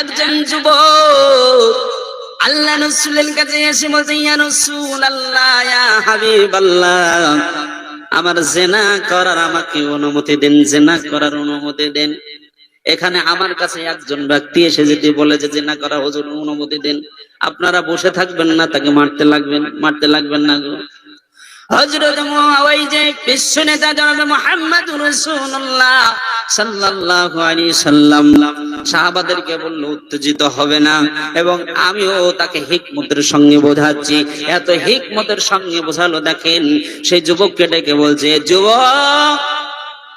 একজন যুবক, আল্লাহ রসুলের কাছে এসে বলছে, ইয়া আল্লাহ আমার জেনা করার আমাকে অনুমতি দেন, জেনা করার অনুমতি দেন। এখানে আমার কাছে একজন ব্যক্তি এসে যদি বলে যে, জেনা করা হুজুর অনুমতি দেন। আপনারা বসে থাকবেন না, তাকে মারতে লাগবেন মারতে লাগবেন না যে বিশ্ব নেতা জনাব মুহাম্মদ আলাইহি সাল্লাম উত্তেজিত হবে না। এবং আমিও তাকে হিকমতের সঙ্গে বোঝাচ্ছি। এত সঙ্গে বোঝালো সেই বলছে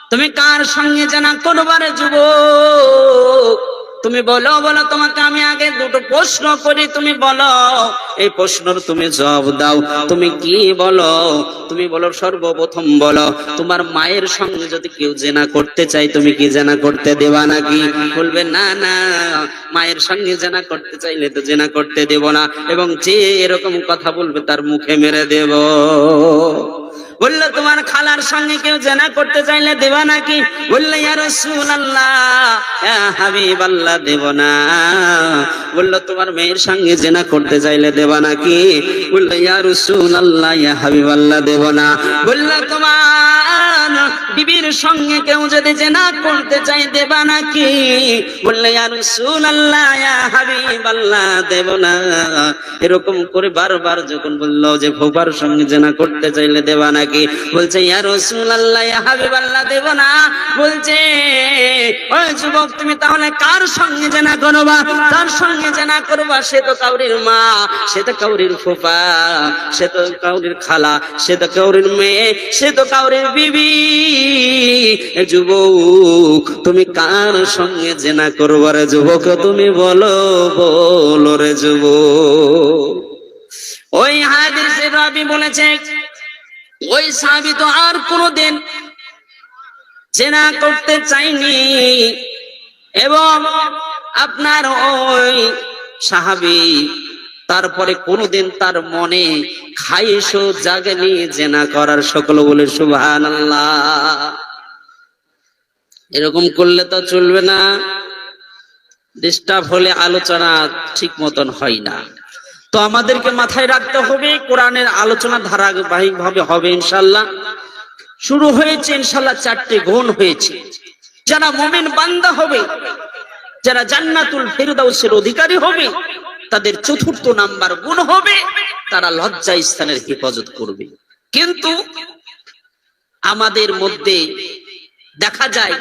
তুমি কার সঙ্গে জানা করবারে যুবক? তুমি বলো বলো, তোমাকে আমি আগে দুটো প্রশ্ন করি, তুমি বলো। এই প্রশ্নের তুমি জবাব দাও। তুমি কি বলো? তুমি বলো, সর্বপ্রথম বলো, তোমার মায়ের সঙ্গে যদি কেউ জেনা করতে চাই তুমি কি জেনা করতে দেবা নাকি? বলবে, না না, মায়ের সঙ্গে জেনা করতে চাইলে তো জেনা করতে দেব না। এবং যে এরকম কথা বলবে, তার মুখে মেরে দেব। বলল, তোমার খালার সঙ্গে কেউ জেনা করতে চাইলে দেব নাকি? বলল, ইয়া রাসূলুল্লাহ, ইয়া হাবিবাল্লাহ, দেব না। বলল, তোমার মেয়ের সঙ্গে জেনা করতে চাইলে দেব নাকি? বলল, ইয়া রাসূলুল্লাহ, ইয়া হাবিবাল্লাহ, দেব না। বলল, তোমার বিবির সঙ্গে কেউ যদি জেনা করতে চাই দেবা নাকি? বললে, ইয়া রাসূলুল্লাহ, ইয়া হাবিবাল্লাহ, দেব না। এরকম করে বারবার যখন বলল যে ভোবার সঙ্গে জেনা করতে চাইলে দেবা নাকি? বলছে, ইয়া রাসূলুল্লাহ, ইয়া হাবিবাল্লাহ, দেব না। বলছে ওই যুবক, তুমি তাহলে কার সঙ্গে জেনা করবা? তার সঙ্গে জেনা করবা? সে তো কাউরির মা, সে তো কাউরির ফুফা, সে তো কাউরির খালা, সে তো কাউরির মেয়ে, সে তো কাউরির বিবি। যুবক, তুমি কার সঙ্গে জেনা করবা রে যুবক? তুমি বলো বলো রে যুবক। ওই হাদিসে রাবি বলেছে, ওই সাহাবী তো আর কোনোদিন জেনা করতে চাইনি এবং আপনার ওই সাহাবী তারপরে কোনোদিন তার মনে খাইশো জাগেনি জেনা করার সকল বলে সুবহান এরকম করলে তো চলবে না। ডিস্টার্ব হলে আলোচনা ঠিক মতন হয় না। তো আমাদেরকে মাথায় রাখতে হবে, কোরআনের আলোচনা ধারাবাহিক ভাবে হবে ইনশাল্লাহ শুরু হয়েছে ইনশাল্লাহ চারটে গুণ হয়েছে। যারা মমিন বান্দা হবে, যারা জান্নাতুল ফেরদাউসের অধিকারী হবে তাদের চতুর্থ নাম্বার গুণ হবে, তারা লজ্জা স্থানের হেফাজত করবে। কিন্তু আমাদের মধ্যে দেখা যায়,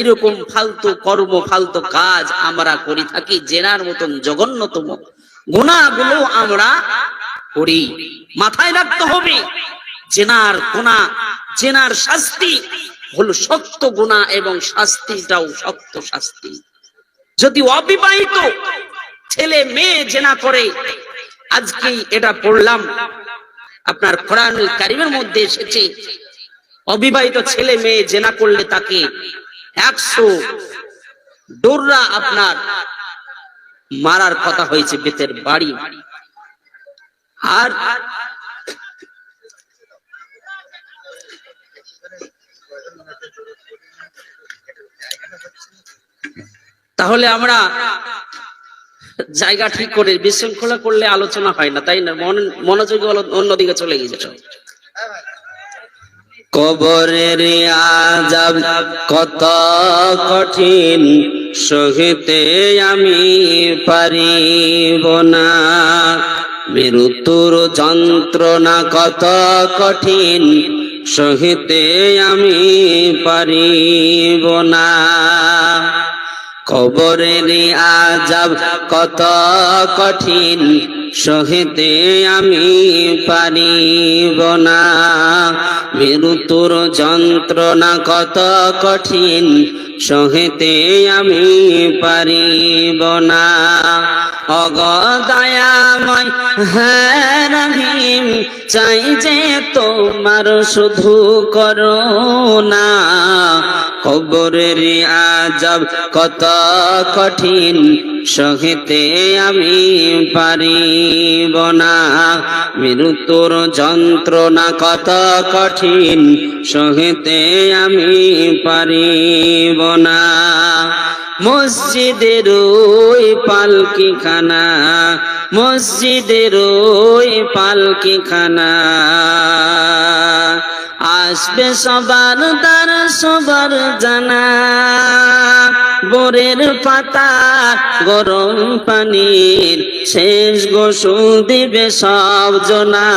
এরকম ফালতু কর্ম, ফালতু কাজ আমরা করে থাকি, জেনার মতন জঘন্যতম গুণাগুলো আমরা করি। মাথায় রাখতে হবে, জেনার গুণা, জেনার শাস্তি হলো শক্ত গুণা এবং শাস্তিটাও শক্ত শাস্তি। যদি অবিবাহিত ছেলে মেয়ে জেনা করে আজকে এটা পড়লাম। আপনার কোরআনুল কারিমের মধ্যে এসেছে, অবিবাহিত ছেলে মেয়ে জেনা করলে তাকে একশো ডোররা আপনার মারার কথা হয়েছে, বেতের বাড়ি। আর তাহলে আমরা জায়গা ঠিক করে, বিশৃঙ্খলা করলে আলোচনা হয় না, তাই না? মন- মনোযোগী অন্য- অন্যদিকে চলে গিয়েছে। কবরের আজাব কত কঠিন, সহিতে আমি পারিব না। মৃত্যুর যন্ত্রণা কত কঠিন, সহিতে আমি পারিব না। কবরের আজাব কত কঠিন, সহিতে আমি পারিব না। মৃত্যুর যন্ত্রণা কত কঠিন, সহিতে আমি পারিব না। অগদয়াময় হ্যাঁ চাই যে তোমার শুধু করুণা। কবরের আজব কত কঠিন, সহিতে আমি পারিব না। মৃত্যুর যন্ত্রণা কত কঠিন, সহিতে আমি পারিব না। মসজিদের ওই পালকি খানা মসজিদের ওই পালকি খানা আসবে সবার দ্বার সবার জানা। বোরের পাতা গরম পানির শেষ গোসল দিবে সব জনা।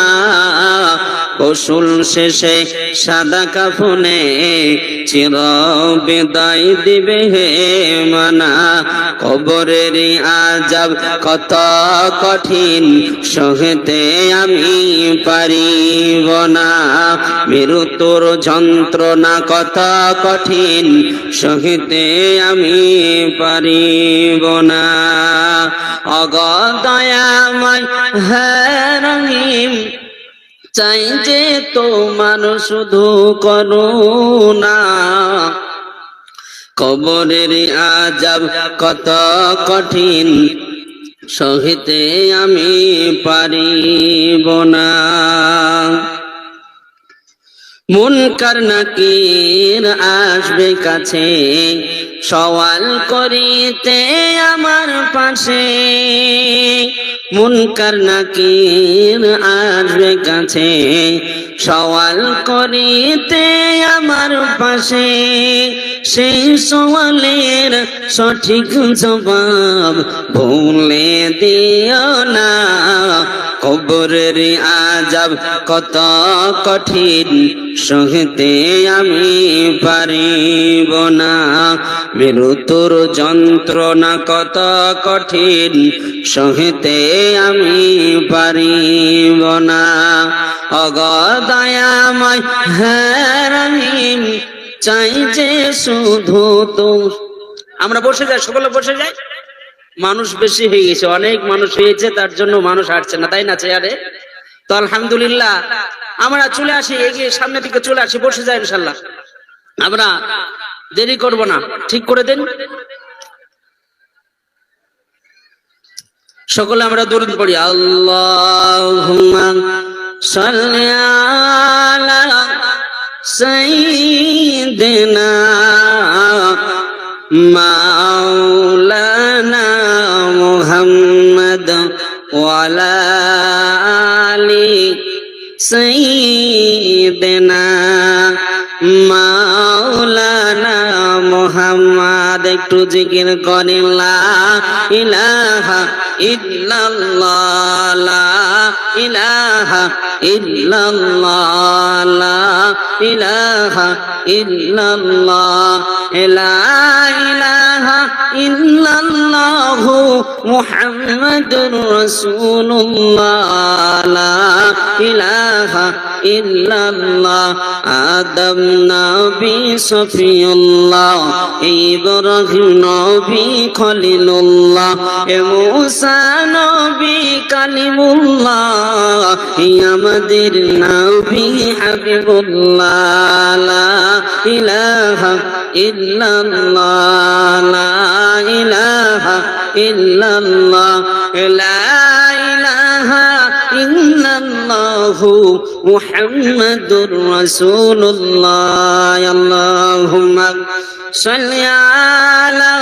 গোসল শেষে সাদা কাফনে চির বিদায় দিবে হে মানা। কবরের আজাব কত কঠিন, সহেতে আমি পারিব না। মৃত্যুর যন্ত্রণা কত কঠিন, সহিতে আমি পারিব না। অগদয়াময় হ্যাঁ রহিম, চাই যে তোমার শুধু করুণা। কবরের আজাব কত কঠিন, সহিতে আমি পারিব না। মুনকার নাকির আসবে কাছে সওয়াল করিতে আমার পাশে। মুনকার নাকির আসবে কাছে। সওয়াল করিতে আমার পাশে। সেই সওয়ালের সঠিক জবাব ভুলে দিও না। কবরের আজাব কত কঠিন, সহিতে আমি পারিব না। মৃত্যুর যন্ত্রণা কত কঠিন, সহিতে আমি পারিব না। অগদয়াময় হ্যাঁ চাই যে শুধু তো আমরা বসে যাই, সকলে বসে যাই। মানুষ বেশি হয়ে গেছে, অনেক মানুষ হয়েছে, তার জন্য মানুষ হাঁটছে না, তাই না চেয়ারে? তো আলহামদুলিল্লাহ, আমরা চলে আসি, এগিয়ে সামনের দিকে চলে আসি, বসে যাই ইনশাল্লাহ। আমরা দেরি করব না। ঠিক করে দেন। সকলে আমরা দরুদ পড়ি। আল্লাহুম্মা সাল্লি আলা সাইয়্যিদিনা মাওলানা মুহাম্মদ মুহাম্মদ একটু জিকির করেন লা ইলাহা ইল্লাল্লাহ লা ইলাহা ইল্লাল্লাহ ইলাহা ইল্লাল্লাহ লা ইলাহা ইল্লাল্লাহ মুহাম্মাদুর রাসূলুল্লাহ। লা ইলাহা ইল্লাল্লাহ। আদম নবী সফিউল্লাহ। ইব্রাহিম নবী খলিলুল্লাহ। এ মুসা নবী কালিমুল্লাহ। আমাদের নবী হাবিবুল্লাহ। লা ইলাহা ইল্লাল্লাহ। লা ইলাহা ইল্লাল্লাহ লা ইলাহা ইল্লাল্লাহু মুহাম্মাদুর রাসূলুল্লাহ আল্লাহুম্মা সাল্লি আলা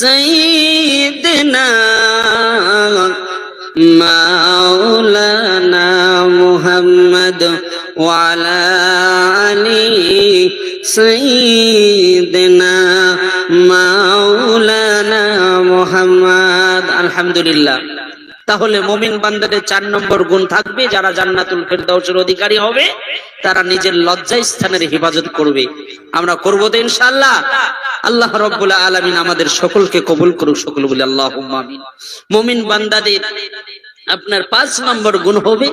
সাইয়্যিদিনা মাওলানা মুহাম্মদ ওয়ালা আলি সাইয়্যিদিনা মুহাম্মদ, আলহামদুলিল্লাহ। তাহলে মোমিন বান্দাদের চার নম্বর গুণ থাকবে, যারা জান্নাতুল ফেরদাউসের অধিকারী হবে, তারা নিজের লজ্জা স্থানের হেফাজত করবে। আমরা করব তো ইনশাআল্লাহ। আল্লাহ রব্বুল আলামিন আমাদের সকলকে কবুল করুক সকল বলে আল্লাহ মুমিন বান্দাদের আপনার পাঁচ নম্বর গুণ হবে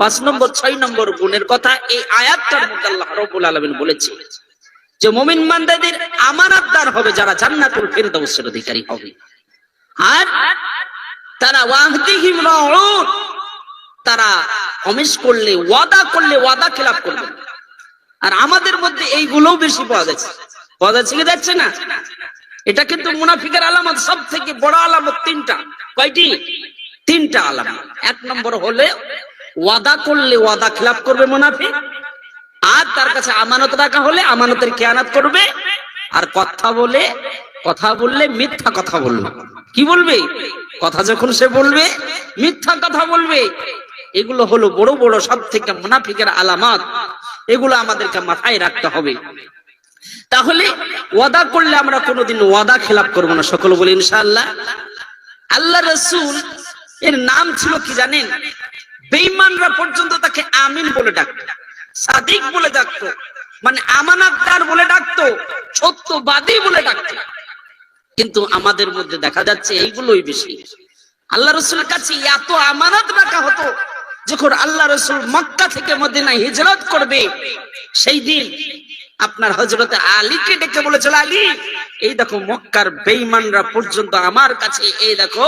পাঁচ নম্বর, ছয় নম্বর গুণের কথা এই আয়াতটার মধ্যে আলামিন বলেছে যে মুমিন বান্দাদের আমানতদার হবে যারা জান্নাতুল ফেরদাউসের অধিকারী হবে। আর তারা ওয়াহদিহিম রাউন, তারা কমিশ করলে, ওয়াদা করলে, ওয়াদা খেলাপ করবে। আর আমাদের মধ্যে এইগুলোও বেশি পাওয়া যাচ্ছে। পাওয়া যাচ্ছে যাচ্ছে না? এটা কিন্তু মুনাফিকের আলামত সব থেকে বড় আলামত তিনটা। কয়টি? তিনটা আলামত। এক নম্বর হলে ওয়াদা করলে ওয়াদা খেলাপ করবে মুনাফিক, আর তার কাছে আমানত রাখা হলে আমানতের খেয়ানাত করবে, আর কথা বলে, কথা বললে মিথ্যা কথা বলবে। কি বলবে? কথা যখন সে বলবে, মিথ্যা কথা বলবে। এগুলো হলো বড় বড় সব থেকে মুনাফিকের আলামত। এগুলো আমাদেরকে মাথায় রাখতে হবে। তাহলে ওয়াদা করলে আমরা কোনোদিন ওয়াদা খেলাপ করব না। সকল বলি, ইনশাআল্লাহ। আল্লাহ রসুল, এর নাম ছিল কি জানেন? বেঈমানরা পর্যন্ত তাকে আমিন বলে ডাকতো, সাদিক বলে ডাকতো মানে আমানাতদার বলে ডাকতো, সত্যবাদী বলে ডাকতো। কিন্তু আমাদের মধ্যে দেখা যাচ্ছে এইগুলোই বেশি। আল্লাহ রসুলের কাছে এত আমানত রাখা হতো যখন আল্লাহ রসুল মক্কা থেকে মদিনায় হিজরত করবে, সেই দিন আপনার হজরতে আলীকে ডেকে বলেছিল, আলী, এই দেখো মক্কার বেঈমানরা পর্যন্ত আমার কাছে, এই দেখো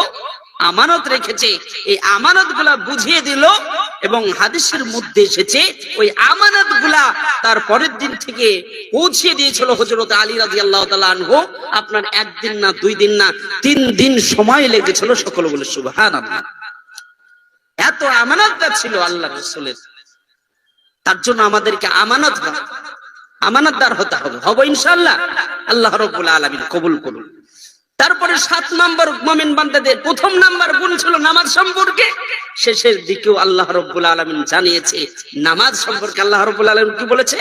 আমানত রেখেছে। এই আমানতগুলা বুঝিয়ে দিল এবং হাদিসের মধ্যে এসেছে, ওই আমানতগুলা তার পরের দিন থেকে পৌঁছিয়ে দিয়েছিল হজরত আলী রাজি আল্লাহ আনহু। আপনার একদিন না, দুই দিন না, তিন দিন সময় লেগেছিল সকল বলে সুবহান এত আমানতদার ছিল আল্লাহ রসুলের। তার জন্য আমাদেরকে আমানত আমানতদার হতে হবে হব ইনশাল্লাহ আল্লাহ রব্বুল আলমিন কবুল করুন তারপরে সাত নম্বর মমিন বান্দাদের প্রথম নাম্বার গুণ ছিল নামাজ সম্পর্কে শেষের দিকেও আল্লাহ রব্বুল আলমিন জানিয়েছে নামাজ সম্পর্কে আল্লাহ রব্বুল আলমিন কি বলেছে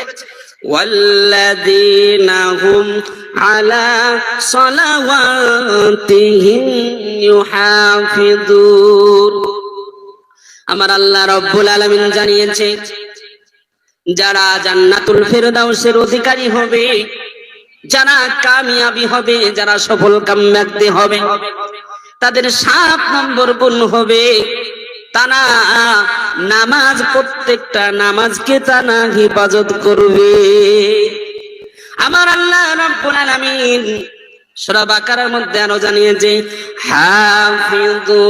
والذين هم على صلواتهم يحافظون আমার আল্লাহ রব্বুল আলমিন জানিয়েছে যারা জান্নাতুল ফেরদাউসের অধিকারী হবে, যারা কামিয়াবি হবে, যারা সফল কাম ব্যক্তি হবে, তাদের সাত নম্বর গুণ হবে তারা নামাজ, প্রত্যেকটা নামাজকে তারা হেফাজত করবে। আমার আল্লাহ রব্বুল আলামিন সূরা বাকারার মধ্যে আরও জানিয়েছে হাফিজু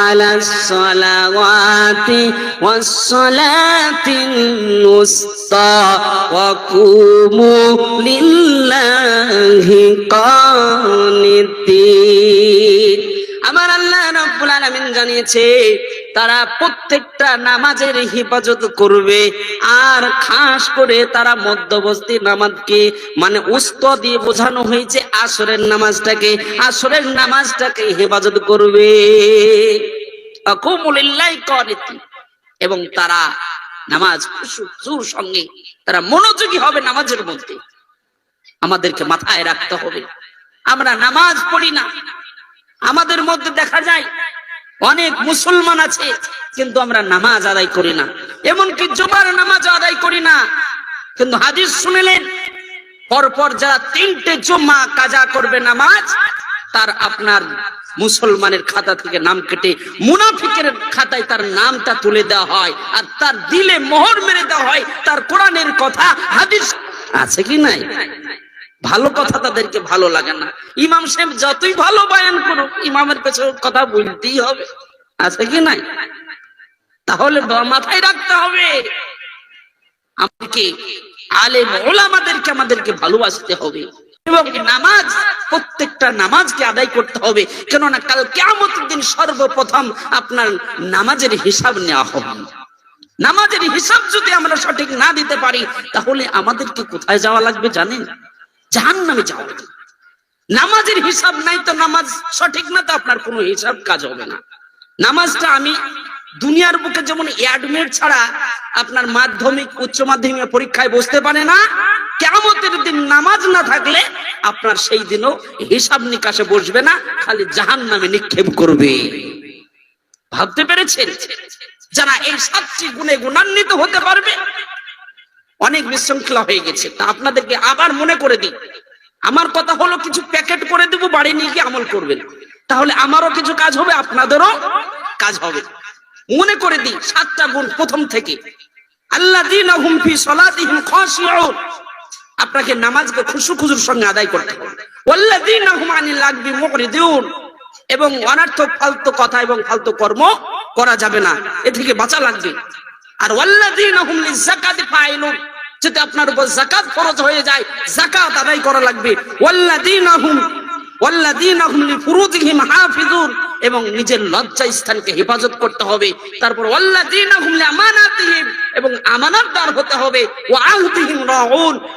আলাস সালাওয়াতি ওয়াস সালাতিল উস্তা ওয়া কুমু লিল্লাহি কানিতিন আমার আল্লাহ রাব্বুল আলামিন জানিয়েছে তারা প্রত্যেকটা নামাজের হেফাজত করবে। আর খাস করে তারা মধ্যবস্তি নামাজকে মানে উস্ত দিয়ে বোঝানো হয়েছে আসরের নামাজটাকে। আসরের নামাজটাকে হেফাজত করবে। এবং তারা নামাজ সঙ্গে, তারা মনোযোগী হবে নামাজের মধ্যে। আমাদেরকে মাথায় রাখতে হবে। আমরা নামাজ পড়ি না। আমাদের মধ্যে দেখা যায় অনেক মুসলমান আছে, কিন্তু আমরা নামাজ আদায় করি না। এমনকি জুমার নামাজ আদায় করি না। কিন্তু হাদিস শুনলেন, পরপর যারা তিনটে জুম্মা কাজা করবে নামাজ, তার আপনার মুসলমানের খাতা থেকে নাম কেটে মুনাফিকের খাতায় তার নামটা তুলে দেওয়া হয়, আর তার দিলে মোহর মেরে দেওয়া হয়, তার কোরআনের কথা হাদিস আছে কি নাই? ভালো কথা তাদেরকে ভালো লাগে না। ইমাম সাহেব যতই ভালো বয়ান করুক, ইমামের পেছনে কথা বলতেই হবে। আছে কি নাই? তাহলে মাথায় রাখতে হবে। আমাকে আলেম ওলামাদেরকে আমাদেরকে ভালোবাসতে হবে। এবং নামাজ, প্রত্যেকটা নামাজকে আদায় করতে হবে। কেননা কাল কেমতের দিন সর্বপ্রথম আপনার নামাজের হিসাব নেওয়া হবে। নামাজের হিসাব যদি আমরা সঠিক না দিতে পারি, তাহলে আমাদেরকে কোথায় যাওয়া লাগবে জানেন? জাহান নামে যাওয়া। নামাজের হিসাব নাই তো নামাজ সঠিক না তো আপনার কোনো হিসাব কাজ হবে না। নামাজটা আমি দুনিয়ার বুকে যেমন অ্যাডমিট ছাড়া আপনার মাধ্যমিক, উচ্চ মাধ্যমিক পরীক্ষায় বসতে পারে না কেমতের দিন নামাজ না থাকলে আপনার সেই দিনও হিসাব নিকাশে বসবে না, খালি জাহান নামে নিক্ষেপ করবে। ভাবতে পেরেছেন? যারা এই সাতটি গুণে গুণান্বিত হতে পারবে অনেক বিশৃঙ্খলা হয়ে গেছে। তা আপনাদেরকে আবার মনে করে দিই। আমার কথা হলো, কিছু প্যাকেট করে দেবো, বাড়ি নিয়ে গিয়ে আমল করবেন। তাহলে আমারও কিছু কাজ হবে, আপনাদেরও কাজ হবে। মনে করে দিই, সাতটা গুণ প্রথম থেকে। আল্লাহ দিন আপনাকে নামাজকে খুশু খুজুর সঙ্গে আদায় করতে হবে। এবং অনার্থক ফালতু কথা এবং ফালতু কর্ম করা যাবে না। এ থেকে বাঁচা লাগবে। আর ফাইলুন। যদি আপনার উপর যাকাত ফরজ হয়ে যায়, যাকাত আদায় করা লাগবে। এবং নিজের লজ্জা স্থানকে হেফাজত করতে হবে। তারপর এবং হতে হবে।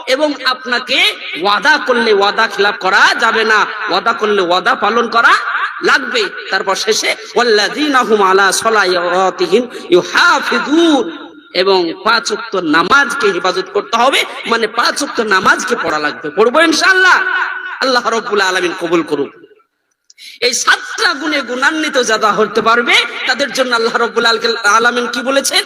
এবং আপনাকে ওয়াদা করলে ওয়াদা খিলাফ করা যাবে না। ওয়াদা করলে ওয়াদা পালন করা লাগবে। তারপর শেষে ওয়াল্লাযীনা হুম আলা সলায়াতিহিম ইউহাফিজুন। এবং পাঁচ ওয়াক্ত নামাজকে হেফাজত করতে হবে। মানে পাঁচ ওয়াক্ত নামাজকে পড়া লাগবে। পড়ব ইনশাল্লাহ আল্লাহ রাব্বুল আলামিন কবুল করুক। এই সাতটা গুণে গুণান্বিত যারা হতে পারবে, তাদের জন্য আল্লাহ আল- আলামিন কি বলেছেন?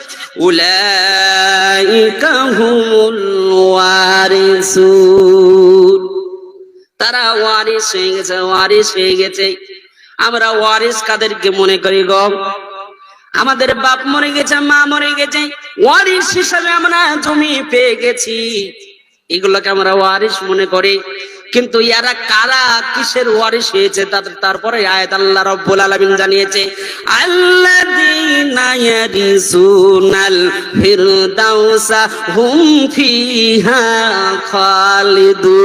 তারা ওয়ারিস হয়ে গেছে, ওয়ারিস হয়ে গেছে। আমরা ওয়ারিস কাদেরকে মনে করি গো? আমাদের বাপ মরে গেছে, মা মরে গেছে ওয়ারিস হিসাবে আমরা জমি পেয়ে গেছি। এগুলোকে আমরা ওয়ারিস মনে করি। কিন্তু ইয়ারা কারা, কিসের ওয়ারিস হয়েছে তাদের তারপরে আয়াত আল্লাহ রাব্বুল আলামিন জানিয়েছে, আল্লাযীনা ইয়ারিসুনাল ফিরদাউসা হুম ফিহা খালিদুন।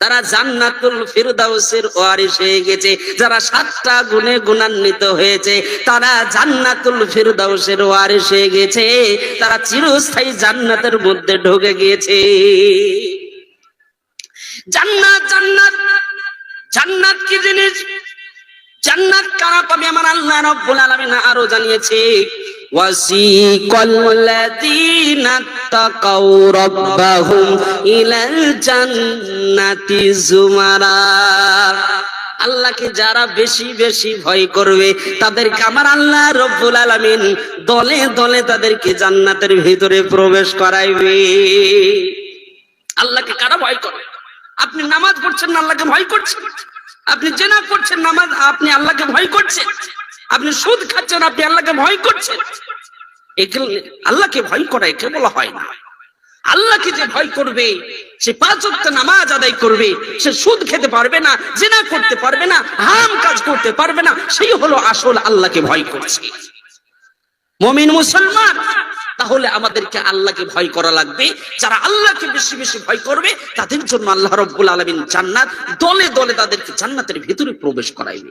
তারা জান্নাতুল ফিরদাউসের ওয়ারিস হয়ে গেছে। যারা সাতটা গুণে গুণান্বিত হয়েছে, তারা জান্নাতুল ফিরদাউসের ওয়ারিস হয়ে গেছে। তারা চিরস্থায়ী জান্নাতের মধ্যে ঢুকে গিয়েছে। জান্নাত জান্নাত জান্নাত কি জিনিস? জান্নাত কারা পাবে? আমার আল্লাহ রাব্বুল আলামিন আরও জানিয়েছে। লাযীনা তাকাউ রাব্বাহুম ইলাল জান্নাতি জুমারা। আল্লাহকে যারা বেশি বেশি ভয় করবে, তাদেরকে আমার আল্লাহ রব্বুল আলামিন দলে দলে তাদেরকে জান্নাতের ভিতরে প্রবেশ করাইবে। আল্লাহকে কারা ভয় করে আপনি নামাজ পড়ছেন আল্লাহকে ভয় করছেন? আপনি জেনা করছেন নামাজ আপনি আল্লাহকে ভয় করছেন? আপনি সুদ খাচ্ছেন, আপনি আল্লাহকে ভয় করছেন। আল্লাহকে ভয় করা একে বলা হয় না। আল্লাহকে যে ভয় করবে, সে পাঁচ নামাজ আদায় করবে, সে সুদ খেতে পারবে না, জেনা করতে পারবে না হাম কাজ করতে পারবে না, সেই হলো আসল আল্লাহকে ভয় করছে। মমিন মুসলমান, তাহলে আমাদেরকে আল্লাহকে ভয় করা লাগবে। যারা আল্লাহকে বেশি বেশি ভয় করবে, তাদের জন্য আল্লাহ রব্বুল আলমিন জান্নাত দলে দলে তাদেরকে জান্নাতের ভিতরে প্রবেশ করাইবে।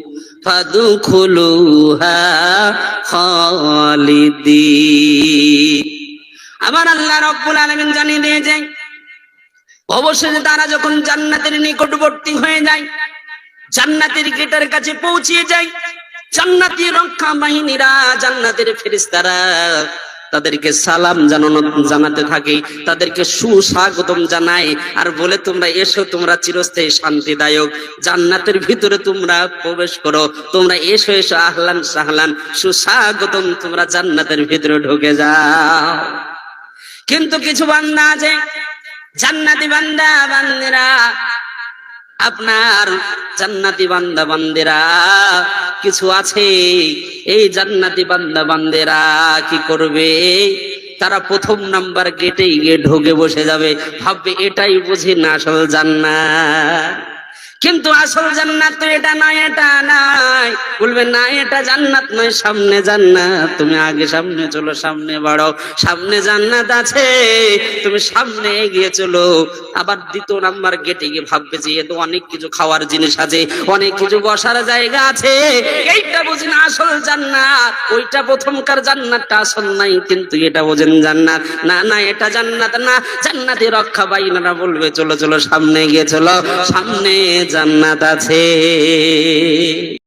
ফাদুখুলুহা খালিদি। আবার আল্লাহ রব্বুল আলমিন জানিয়ে দিয়ে যায়, অবশেষে তারা যখন জান্নাতের নিকটবর্তী হয়ে যায়, জান্নাতের গেটের কাছে পৌঁছিয়ে যায়, জান্নাতি রক্ষা বাহিনীরা, জান্নাতের ফেরিস্তারা তাদেরকে সালাম জানানো, জানাতে থাকি, তাদেরকে সুস্বাগতম জানাই আর বলে, তোমরা এসো, তোমরা চিরস্থায়ী শান্তিদায়ক। জান্নাতের ভিতরে তোমরা প্রবেশ করো। তোমরা এসো এসো, আহলান সাহলান। সুস্বাগতম, তোমরা জান্নাতের ভিতরে ঢুকে যাও। কিন্তু কিছু বান্দা আছে, জান্নাতি বান্দা, বান্দিরা আপনার জান্নাতি বান্দা বান্দেরা কিছু আছে? এই জান্নাতি বান্দা বান্দেরা কি করবে? তারা প্রথম নাম্বার গেটে গিয়ে ঢোকে বসে যাবে। ভাববে এটাই বুঝি না আসল জান্নাত। কিন্তু আসল জান্নাত তো এটা নয়, এটা নাই। বলবে, না, এটা জান্নাত নয়, সামনে জান্নাত। তুমি আগে সামনে চলো, সামনে বাড়ো সামনে জান্নাত আছে, তুমি সামনে এগিয়ে চলো। আবার দ্বিতীয় নাম্বার গেটে গিয়ে ভাববে যে, এ তো অনেক কিছু খাওয়ার জিনিস আছে, অনেক কিছু বসার জায়গা আছে। এইটা বুঝি না আসল জান্নাত। ওইটা প্রথমকার জান্নাতটা আসল নাই, কিন্তু এটা বোঝেন জান্নাত। না না, এটা জান্নাত না। জান্নাতে রক্ষা বাইনারা বলবে, চলো চলো, সামনে গিয়ে চলো। সামনে জান্নাত আছে।